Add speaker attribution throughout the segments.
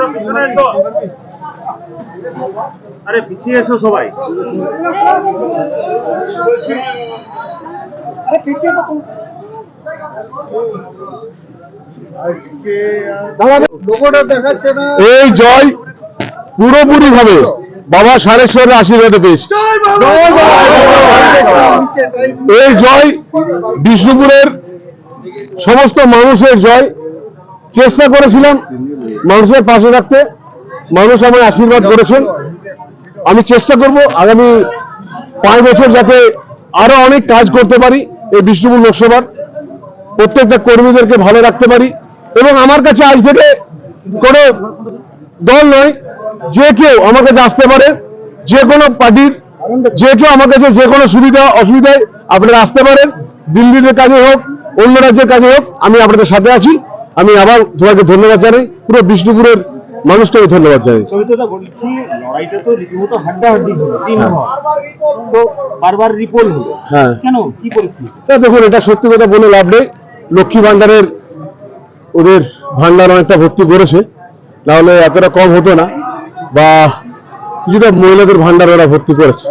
Speaker 1: এসো পিছনে এসো। আরে পিছিয়ে এসো সবাই।
Speaker 2: লোগোটা দেখাচ্ছে না।
Speaker 3: এই জয় পুরোপুরি ভাবে বাবা সারেশ্বরের আশীর্বাদে পেয়েছি। এই জয় বিষ্ণুপুরের সমস্ত মানুষের জয়। চেষ্টা করেছিলাম মানুষের পাশে রাখতে মানুষ আমার আশীর্বাদ করেছেন। আমি চেষ্টা করব আগামী পাঁচ বছর যাতে আরও অনেক কাজ করতে পারি এই বিষ্ণুপুর লোকসভার। প্রত্যেকটা কর্মীদেরকে ভালো রাখতে পারি এবং আমার কাছে আজ থেকে কোনো দল নয়, যে কেউ আমার কাছে আসতে পারে, যে কোনো পার্টির, যে কেউ আমার কাছে যে কোনো সুবিধা, অসুবিধায় আপনারা আসতে পারেন। দিল্লির কাজে হোক, অন্য রাজ্যের কাজে হোক, আমি আপনাদের সাথে আছি। আমি আবার সবাইকে ধন্যবাদ জানাই। পুরো বিষ্ণুপুরের মানুষটাকে ধন্যবাদ জানাই।
Speaker 1: বলছি লড়াইটা তো রীতিমতো হাড্ডাহাড্ডি হলো তো বারবার রিপোল হলো।
Speaker 3: হ্যাঁ।
Speaker 1: কেন? কি পরিস্থিতি?
Speaker 3: দেখুন এটা সত্যি কথা বলে লাভ নেই। লক্ষ্মী ভান্ডারের ওদের ভান্ডার অনেকটা ভর্তি করেছে। নাহলে এতটা কম হতো না। বা কিছুটা মহিলাদের ভান্ডার ওরা ভর্তি করেছে।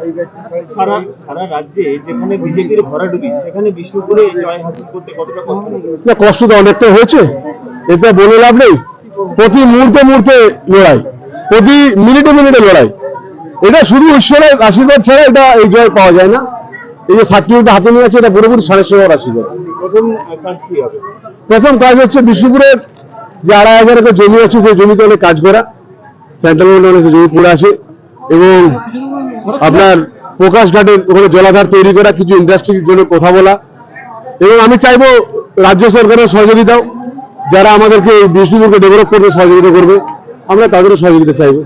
Speaker 1: সারা সারা রাজ্যে যেখানে বিজেপির ভরাডুবি সেখানে বিষ্ণুপুরে জয় হাসিল করতে কতটা কষ্ট
Speaker 3: না কষ্ট তো অনেকটা হয়েছে। এটা বলে লাভ নেই। প্রতি মুহূর্তে মুহূর্তে লড়াই প্রতি মিনিটে মিনিটে লড়াই। এটা শুধু ঈশ্বরের আশীর্বাদ ছাড়া এটা এই জয় পাওয়া যায় না। এই যে সার্টিফিকেট হাতে নিয়ে আছে এটা পুরোপুরি সাড়ে ষোলোর আশীর্বাদ।
Speaker 1: প্রথম কাজ
Speaker 3: হচ্ছে বিষ্ণুপুরের যে আড়াই হাজার একর জমি আছে সেই জমিতে অনেক কাজ করা। সেন্ট্রাল গভর্নমেন্ট অনেক জমি পড়ে আছে এবং আপনার প্রকাশ ঘাটের ওখানে জলাধার তৈরি করা কিছু ইন্ডাস্ট্রির জন্য কথা বলা। এবং আমি চাইব রাজ্য সরকারের সহযোগিতাও যারা আমাদেরকে বিষ্ণুপুরকে ডেভেলপ করতে সহযোগিতা করবে আমরা তাদেরও সহযোগিতা চাইব।